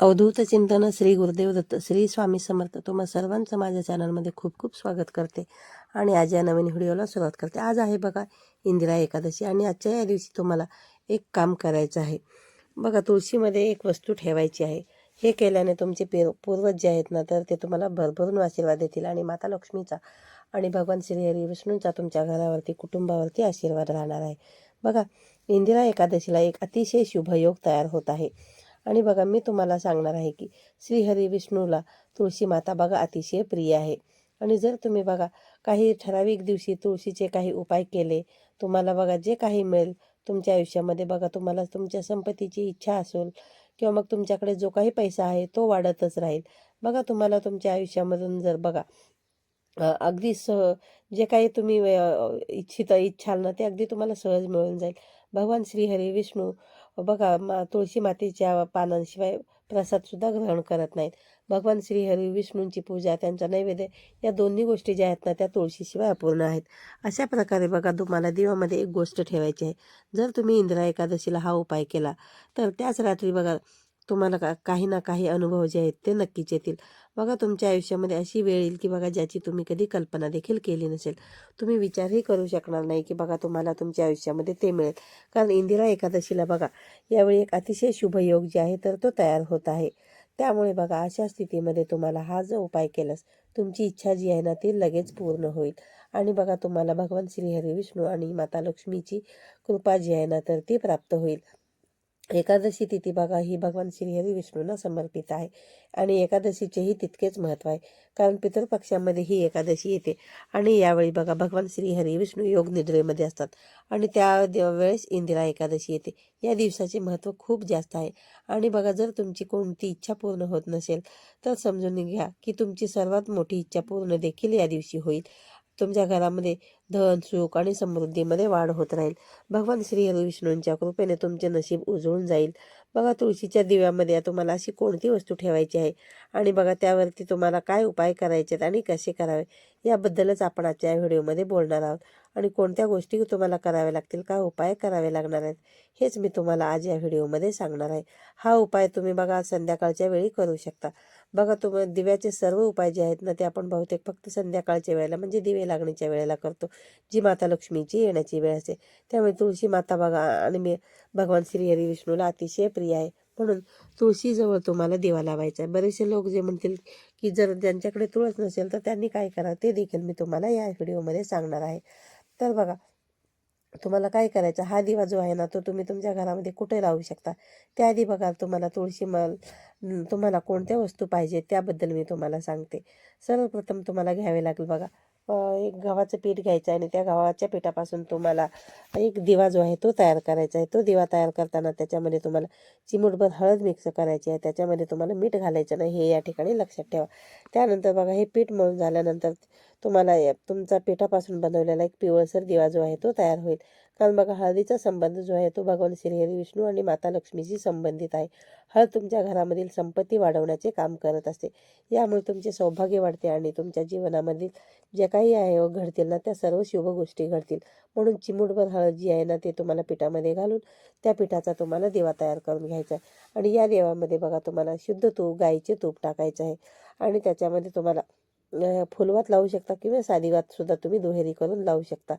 अवधूत चिंतन श्री गुरुदेव दत्त श्री स्वामी समर्थ. तुम्हा सर्वांचं माझ्या चॅनलमध्ये खूप खूप स्वागत करते आणि आज या नवीन व्हिडिओला सुरुवात करते. आज आहे बघा इंदिरा एकादशी आणि आजच्या या दिवशी तुम्हाला एक काम करायचं आहे. बघा तुळशीमध्ये एक वस्तू ठेवायची आहे. हे केल्याने तुमचे पे पूर्वज जे आहेत ना तर ते तुम्हाला भरभरून आशीर्वाद देतील आणि माता लक्ष्मीचा आणि भगवान श्रीहरी विष्णूंचा तुमच्या घरावरती कुटुंबावरती आशीर्वाद राहणार आहे. बघा इंदिरा एकादशीला एक अतिशय शुभ योग तयार होत आहे. आणि बघा मी तुम्हाला सांगणार आहे की श्रीहरी विष्णूला तुळशी माता बघा अतिशय प्रिय आहे. आणि जर तुम्ही बघा काही ठराविक दिवशी तुळशीचे काही उपाय केले तुम्हाला बघा जे काही मिळेल तुमच्या आयुष्यामध्ये बघा तुम्हाला तुमच्या संपत्तीची इच्छा असेल किंवा मग तुमच्याकडे जो काही पैसा आहे तो वाढतच राहील. बघा तुम्हाला तुमच्या आयुष्यामधून जर बघा अगदी सह जे काही तुम्ही इच्छित इच्छाल ना ते अगदी तुम्हाला सहज मिळून जाईल. भगवान श्रीहरी विष्णू बघा मा तुळशी मातीच्या पानांशिवाय प्रसादसुद्धा ग्रहण करत नाहीत. भगवान श्रीहरी विष्णूंची पूजा त्यांचा नैवेद्य या दोन्ही गोष्टी ज्या आहेत ना त्या तुळशीशिवाय अपूर्ण आहेत. अशा प्रकारे बघा तुम्हाला दिवामध्ये एक गोष्ट ठेवायची आहे. जर तुम्ही इंदिरा एकादशीला हा उपाय केला तर त्याच रात्री बघा तुम्हाला का काही ना काही अनुभव जे आहेत ते नक्कीच येतील. बघा तुमच्या आयुष्यामध्ये अशी वेळ येईल की बघा ज्याची तुम्ही कधी कल्पना देखील केली नसेल. तुम्ही विचारही करू शकणार नाही की बघा तुम्हाला तुमच्या आयुष्यामध्ये ते मिळेल. कारण इंदिरा एकादशीला बघा यावेळी एक अतिशय शुभ योग जे आहे तर तो तयार होत आहे. त्यामुळे बघा अशा स्थितीमध्ये तुम्हाला हा जो उपाय केलास तुमची इच्छा जी आहे ना ती लगेच पूर्ण होईल. आणि बघा तुम्हाला भगवान श्रीहरी विष्णू आणि माता लक्ष्मीची कृपा जी आहे ना तर ती प्राप्त होईल. एकादशी तिथी बघा ही भगवान श्रीहरी विष्णूंना समर्पित आहे. आणि एकादशीचेही तितकेच महत्त्व आहे. कारण पितृपक्षामध्ये ही एकादशी येते. आणि यावेळी बघा भगवान श्रीहरी विष्णू योग निद्रेमध्ये असतात. आणि त्या वेळेस इंदिरा एकादशी येते. या दिवसाचे महत्त्व खूप जास्त आहे. आणि बघा जर तुमची कोणती इच्छा पूर्ण होत नसेल तर समजून घ्या की तुमची सर्वात मोठी इच्छा पूर्ण देखील या दिवशी होईल. तुमच्या घरामध्ये धन सुख आणि समृद्धीमध्ये वाढ होत राहील. भगवान श्री हरी विष्णूंच्या कृपेने तुमचे नशीब उजळून जाईल. बघा तुळशीच्या दिव्यामध्ये तुम्हाला अशी कोणती वस्तू ठेवायची आहे? आणि बघा त्यावरती तुम्हाला काय उपाय करायचे आहेत आणि कसे करावे? याबद्दलच आपण आजच्या या व्हिडिओमध्ये बोलणार आहोत. आणि कोणत्या गोष्टी तुम्हाला कराव्या लागतील काय उपाय करावे लागणार आहेत हेच मी तुम्हाला आज या व्हिडिओमध्ये सांगणार आहे. हा उपाय तुम्ही बघा संध्याकाळच्या वेळी करू शकता. बघा तुम्ही दिव्याचे सर्व उपाय जे आहेत ना ते आपण बहुतेक फक्त संध्याकाळच्या वेळेला म्हणजे दिवे लागण्याच्या वेळेला करतो. जी माता लक्ष्मीची येण्याची वेळ असते. त्यामुळे तुळशी माता बघा आणि मी भगवान श्री हरी विष्णूला अतिशय प्रिय आहे. म्हणून तुळशीजवळ तुम्हाला दिवा लावायचा आहे. बरेचसे लोक जे म्हणतील की जर ज्यांच्याकडे तुळस नसेल तर त्यांनी काय करावं ते देखील मी तुम्हाला या व्हिडिओमध्ये सांगणार आहे. तर बघा तुम्हाला काय करायचं? हा दिवा जो आहे ना तो तुम्ही तुमच्या घरामध्ये कुठे लावू शकता? त्याआधी बघा तुम्हाला तुळशी मल तुम्हाला कोणत्या वस्तू पाहिजे? त्याबद्दल मी तुम्हाला सांगते. सर्वप्रथम तुम्हाला घ्यावे लागेल बघा. एक गव्हाचं पीठ घ्यायचं आहे आणि त्या गव्हाच्या पिठापासून तुम्हाला एक दिवा जो आहे तो तयार करायचा आहे. तो दिवा तयार करताना त्याच्यामध्ये तुम्हाला चिमूटभर हळद मिक्स करायची आहे. त्याच्यामध्ये तुम्हाला मीठ घालायचं नाही हे या ठिकाणी लक्षात ठेवा. त्यानंतर बघा हे पीठ मळून झाल्यानंतर तुम्हाला तुमचा पिठापासून बनवलेला एक पिवळसर दिवा जो आहे तो तयार होईल. कारण बघा हळदीचा संबंध जो आहे तो भगवान श्रीहरी विष्णू आणि माता लक्ष्मीशी संबंधित आहे. हळद तुमच्या घरामधील संपत्ती वाढवण्याचे काम करत असते. यामुळे तुमचे सौभाग्य वाढते आणि तुमच्या जीवनामधील ज्या काही आहे व घडतील ना त्या सर्व शुभ गोष्टी घडतील. म्हणून चिमूटभर हळद जी आहे ना ते तुम्हाला पिठामध्ये घालून त्या पिठाचा तुम्हाला देवा तयार करून घ्यायचा आहे. आणि या देवामध्ये बघा तुम्हाला शुद्ध तूप गाईचे तूप टाकायचं आहे. आणि त्याच्यामध्ये तुम्हाला फुलवात लावू शकता किंवा साधीवात सुद्धा तुम्ही दुहेरी करून लावू शकता.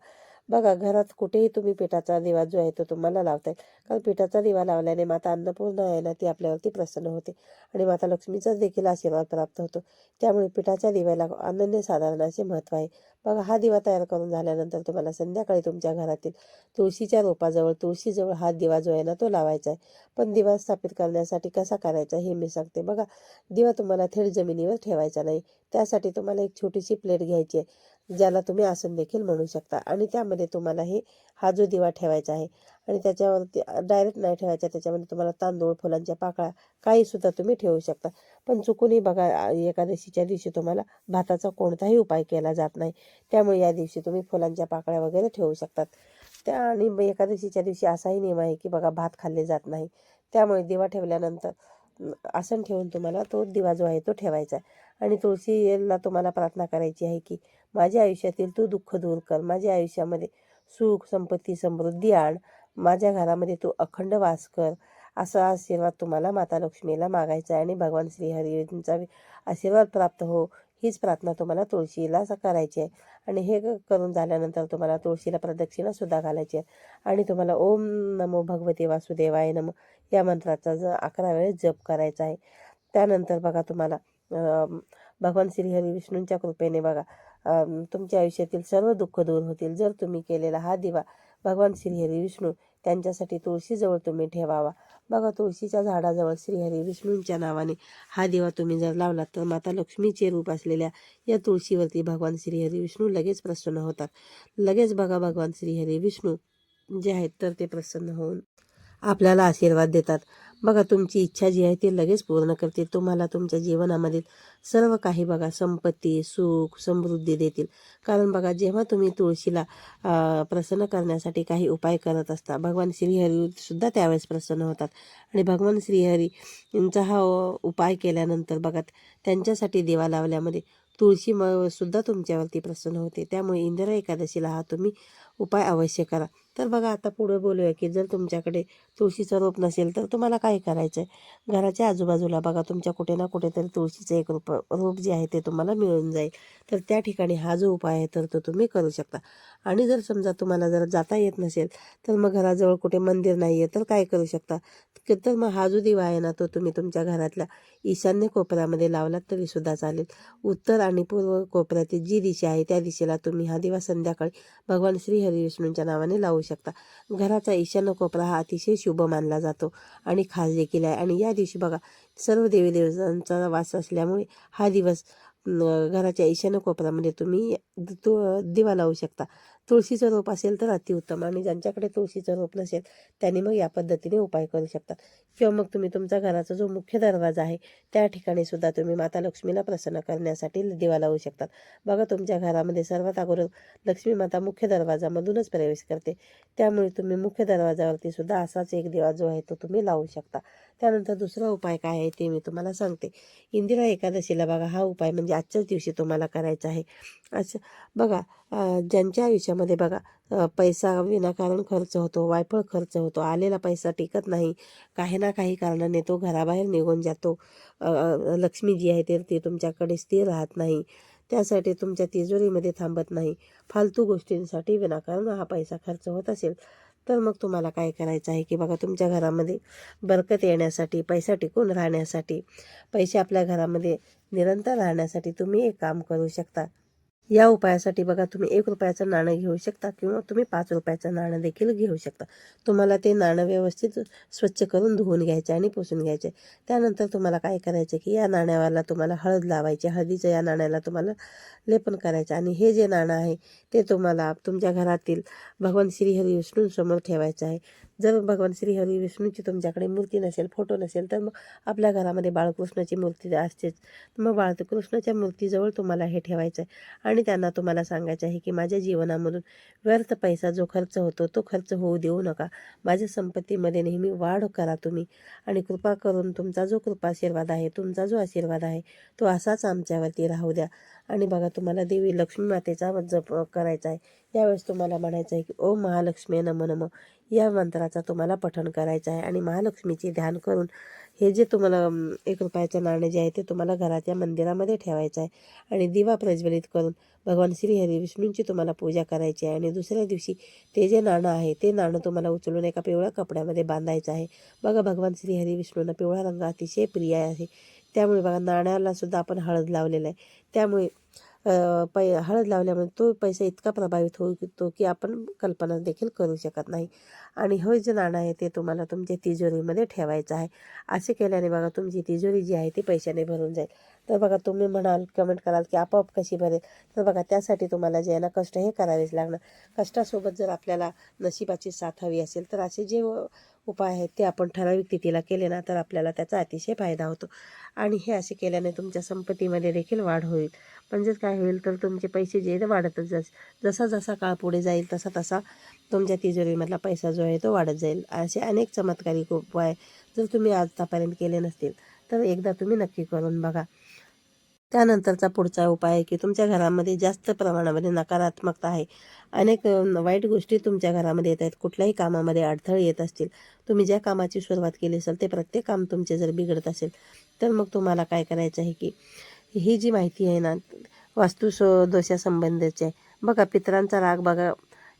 बघा घरात कुठेही तुम्ही पिठाचा दिवा जो आहे तो तुम्हाला लावता येईल कारण पिठाचा दिवा लावल्याने माता अन्नपूर्ण आहे ना ती आपल्यावरती प्रसन्न होते. आणि माता लक्ष्मीचा देखील आशीर्वाद प्राप्त होतो. त्यामुळे पिठाच्या दिव्याला अनन्यसाधारण असे महत्त्व आहे. बघा हा दिवा तयार करून झाल्यानंतर तुम्हाला संध्याकाळी तुमच्या घरातील तुळशीच्या रोपाजवळ तुळशीजवळ हा दिवा जो आहे ना तो लावायचा आहे. पण दिवा स्थापित करण्यासाठी कसा करायचा हे मी सांगते. बघा दिवा तुम्हाला थेट जमिनीवर ठेवायचा नाही. त्यासाठी तुम्हाला एक छोटीशी प्लेट घ्यायची आहे. ज्याला तुम्ही आसन देखील म्हणू शकता. आणि त्यामध्ये तुम्हाला हे हा जो दिवा ठेवायचा आहे आणि त्याच्यावरती डायरेक्ट नाही ठेवायचा त्याच्यामध्ये तुम्हाला तांदूळ फुलांच्या पाकळ्या काही सुद्धा तुम्ही ठेवू शकता. पण चुकूनही बघा एकादशीच्या दिवशी तुम्हाला भाताचा कोणताही उपाय केला जात नाही. त्यामुळे या दिवशी तुम्ही फुलांच्या पाकळ्या वगैरे ठेवू शकतात. त्या आणि एकादशीच्या दिवशी असाही नियम आहे की बघा भात खाल्ले जात नाही. त्यामुळे दिवा ठेवल्यानंतर आसन ठेवून तुम्हाला तो दिवा जो आहे तो ठेवायचा आहे. आणि तुळशीला तुम्हाला प्रार्थना करायची आहे की माझ्या आयुष्यातील तू दुःख दूर कर. माझ्या आयुष्यामध्ये सुख संपत्ती समृद्धी आण. माझ्या घरामध्ये तू अखंड वास कर. असा आशीर्वाद तुम्हाला माता लक्ष्मीला मागायचा आहे आणि भगवान श्रीहरींचा आशीर्वाद प्राप्त हो. हीच प्रार्थना तुम्हाला तुळशीला करायची आहे. आणि हे क- करून झाल्यानंतर तुम्हाला तुळशीला प्रदक्षिणा सुद्धा घालायची आहे. आणि तुम्हाला ओम नमो भगवते वासुदेवाय नमो या मंत्राचा ज अकरा वेळेस जप करायचा आहे. त्यानंतर बघा तुम्हाला भगवान श्रीहरी विष्णूंच्या कृपेने बघा तुमच्या आयुष्यातील सर्व दुःख दूर होतील. जर तुम्ही केलेला हा दिवा भगवान श्रीहरी विष्णू त्यांच्यासाठी तुळशीजवळ तुम्ही ठेवावा. बघा तुळशीच्या झाडाजवळ श्रीहरी विष्णूंच्या नावाने हा दिवा तुम्ही जर लावलात तर माता लक्ष्मीचे रूप असलेल्या या तुळशीवरती भगवान श्रीहरी विष्णू लगेच प्रसन्न होतात. लगेच बघा भगवान श्रीहरी विष्णू जे आहेत तर ते प्रसन्न होऊन आपल्याला आशीर्वाद देतात. बघा तुमची इच्छा जी आहे ती लगेच पूर्ण करते तुम्हाला तुमच्या जीवनामधील सर्व काही बघा संपत्ती सुख समृद्धी देतील. कारण बघा जेव्हा तुम्ही तुळशीला प्रसन्न करण्यासाठी काही उपाय करत असता भगवान श्रीहरीसुद्धा त्यावेळेस प्रसन्न होतात. आणि भगवान श्रीहरी यांचा हा उपाय केल्यानंतर बघा त्यांच्यासाठी दिवा लावल्यामध्ये तुळशी म सुद्धा तुमच्यावरती प्रसन्न होते. त्यामुळे इंदिरा एकादशीला हा तुम्ही उपाय अवश्य करा. तर बघा आता पुढे बोलूया की जर तुमच्याकडे तुळशीचं रोप नसेल तर तुम्हाला काय करायचं आहे घराच्या आजूबाजूला बघा तुमच्या कुठे ना कुठेतरी तुळशीचं एक रोप रोप जे आहे ते तुम्हाला मिळून जाईल. तर त्या ठिकाणी हा जो उपाय आहे तर तो तुम्ही करू शकता. आणि जर समजा तुम्हाला जर जाता येत नसेल तर मग घराजवळ कुठे मंदिर नाही आहे तर काय करू शकता? तर मग हा जो दिवा आहे ना तो तुम्ही तुमच्या घरातल्या ईशान्य कोपऱ्यामध्ये लावलात तरी सुद्धा चालेल. उत्तर आणि पूर्व कोपऱ्यातील जी दिशा आहे त्या दिशेला तुम्ही हा दिवा संध्याकाळी भगवान श्री हरी विष्णूंच्या नावाने लावू शकता. घराचा ईशान्य कोपरा हा अतिशय शुभ मानला जातो आणि खास देखील आहे. आणि या दिवशी बघा सर्व देवी देवतांचा वास असल्यामुळे हा दिवस घराच्या ईशान्य कोपऱ्यामध्ये तुम्ही तो दिवा लावू शकता. तुळशीचं रोप असेल तर अतिउत्तम. आणि ज्यांच्याकडे तुळशीचं रोप नसेल त्यांनी मग या पद्धतीने उपाय करू शकतात. किंवा मग तुम्ही तुमचा घराचा जो मुख्य दरवाजा आहे त्या ठिकाणी सुद्धा तुम्ही माता लक्ष्मीला प्रसन्न करण्यासाठी दिवा लावू शकतात. बघा तुमच्या घरामध्ये सर्वात अगोदर लक्ष्मी माता मुख्य दरवाजामधूनच प्रवेश करते. त्यामुळे तुम्ही मुख्य दरवाजावरती सुद्धा असाच एक दिवा जो आहे तो तुम्ही लावू शकता. त्यानंतर दुसरा उपाय काय आहे ते मी तुम्हाला सांगते. इंदिरा एकादशीला बघा हा उपाय म्हणजे आजच्याच दिवशी तुम्हाला करायचा आहे. असं बघा ज्यांच्या आयुष्यामध्ये बघा पैसा विनाकारण खर्च होतो वायफळ खर्च होतो आलेला पैसा टिकत नाही काही ना काही कारणाने तो घराबाहेर निघून जातो. लक्ष्मी जी आहे ते ती तुमच्याकडे स्थिर राहत नाही. त्यासाठी तुमच्या तिजोरीमध्ये थांबत नाही. फालतू गोष्टींसाठी विनाकारण हा पैसा खर्च होत असेल तर मग तुम्हाला काय करायचं आहे की बघा तुमच्या घरामध्ये बरकत येण्यासाठी पैसा टिकून राहण्यासाठी पैसे आपल्या घरामध्ये निरंतर राहण्यासाठी तुम्ही एक काम करू शकता. या उपायासाठी बघा तुम्ही एक रुपयाचं नाणं घेऊ शकता किंवा तुम्ही पाच रुपयाचं नाणं देखील घेऊ शकता. तुम्हाला ते नाणं व्यवस्थित स्वच्छ करून धुवून घ्यायचे आणि पुसून घ्यायचे. त्यानंतर तुम्हाला काय करायचं की या नाण्याला तुम्हाला हळद लावायची हळदीचं या नाण्याला तुम्हाला लेपन करायचं. आणि हे जे नाणं आहे ते तुम्हाला तुमच्या घरातील भगवान श्रीहरी विष्णूंसमोर ठेवायचं आहे. जर भगवान श्रीहरी विष्णूची तुमच्याकडे मूर्ती नसेल फोटो नसेल तर मग आपल्या घरामध्ये बाळकृष्णाची मूर्ती असतेच. मग बाळकृष्णाच्या मूर्तीजवळ तुम्हाला हे ठेवायचं आहे. आणि त्यांना तुम्हाला सांगायचं आहे की माझ्या जीवनामधून व्यर्थ पैसा जो खर्च होतो तो खर्च होऊ देऊ नका. माझ्या संपत्तीमध्ये नेहमी वाढ करा तुम्ही. आणि कृपा करून तुमचा जो कृपा आशीर्वाद आहे तुमचा जो आशीर्वाद आहे तो असाच आमच्यावरती राहू द्या. आणि बघा तुम्हाला देवी लक्ष्मी मातेचा जप करायचा आहे. यावेळेस तुम्हाला म्हणायचं आहे की ओ महालक्ष्मी नम नम. या मंत्राचा तुम्हाला पठण करायचं आहे. आणि महालक्ष्मीचे ध्यान करून हे जे तुम्हाला एक रुपयाचं नाणं जे आहे ते तुम्हाला घराच्या मंदिरामध्ये ठेवायचं आहे. आणि दिवा प्रज्वलित करून भगवान श्रीहरी विष्णूंची तुम्हाला पूजा करायची आहे. आणि दुसऱ्या दिवशी ते जे नाणं आहे ते नाणं तुम्हाला उचलून एका पिवळ्या कपड्यामध्ये बांधायचं आहे. बघा भगवान श्रीहरी विष्णूंना पिवळा रंग अतिशय प्रिय आहे. त्यामुळे बघा नाण्याला सुद्धा आपण हळद लावलेला आहे. त्यामुळे पै हळद लावल्यामुळे तो पैसा इतका प्रभावित होऊ शकतो की आपण कल्पना देखील करू शकत नाही. आणि हे जे नाणं आहे ते तुम्हाला तुमच्या तिजोरीमध्ये ठेवायचं आहे. असे केल्याने बघा तुमची तिजोरी जी आहे ती पैशाने भरून जाईल. तर बघा तुम्ही म्हणाल कमेंट कराल की आपोआप कशी भरेल? तर बघा त्यासाठी तुम्हाला जे आहे ना कष्ट हे करावेच लागणार. कष्टासोबत जर आपल्याला नशिबाची साथ हवी असेल तर असे जे उपाय आहेत ते आपण ठराविक तिथीला केले ना तर आपल्याला त्याचा अतिशय फायदा होतो. आणि हे असे केल्याने तुमच्या संपत्तीमध्ये देखील वाढ होईल. म्हणजेच काय होईल तर तुमचे पैसे जे वाढतच जास जसा जसा काळ पुढे जाईल तसा तसा तुमच्या तिजोरीमधला पैसा जो आहे तो वाढत जाईल. असे अनेक चमत्कारिक उपाय जर तुम्ही आतापर्यंत केले नसतील तर एकदा तुम्ही नक्की करून बघा. त्यानंतरचा पुढचा उपाय आहे की तुमच्या घरामध्ये जास्त प्रमाणामध्ये नकारात्मकता आहे. अनेक वाईट गोष्टी तुमच्या घरामध्ये येत आहेत. कुठल्याही कामामध्ये अडथळे येत असतील. तुम्ही ज्या कामाची सुरुवात केली असेल ते प्रत्येक काम तुमचे जर बिघडत असेल तर मग तुम्हाला काय करायचं आहे की ही जी माहिती आहे ना वास्तू दोषासंबंधीची आहे. बघा पितरांचा राग बघा.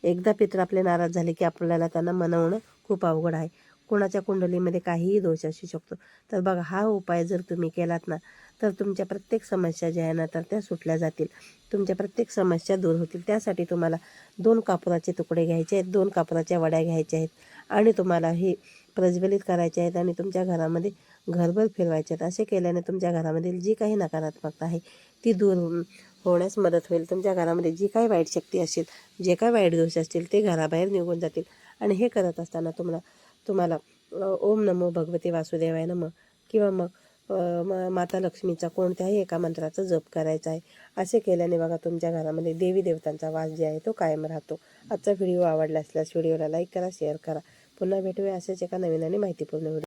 एकदा पित्र आपले नाराज झाले की आपल्याला त्यांना मनवणं खूप अवघड आहे. कोणाच्या कुंडलीमध्ये काहीही दोष असू शकतो. तर बघा हा उपाय जर तुम्ही केलात ना तर तुमच्या प्रत्येक समस्या ज्या आहे ना तर त्या सुटल्या जातील. तुमच्या प्रत्येक समस्या दूर होतील. त्यासाठी तुम्हाला दोन कापुराचे तुकडे घ्यायचे आहेत दोन कापुराच्या वड्या घ्यायच्या आहेत आणि तुम्हाला हे प्रज्वलित करायचे आहेत आणि तुमच्या घरामध्ये घरभर फिरवायचे आहेत. असे केल्याने तुमच्या घरामधील जी काही नकारात्मकता आहे ती दूर होण्यास मदत होईल. तुमच्या घरामध्ये जी काही वाईट शक्ती असेल जे काही वाईट दोष असतील ते घराबाहेर निघून जातील. आणि हे करत असताना तुम्हाला तुम्हाला ओम नमो भगवते वासुदेवाय नम किंवा मग म- माता लक्ष्मीचा कोणत्याही एका मंत्राचा जप करायचा आहे असे केल्याने बघा तुमच्या घरामध्ये देवी देवतांचा वास जे आहे तो कायम राहतो. आजचा व्हिडिओ आवडला असल्यास व्हिडिओला लाईक करा शेअर करा. पुन्हा भेटूया असेच एका नवीन आणि माहितीपूर्ण व्हिडिओ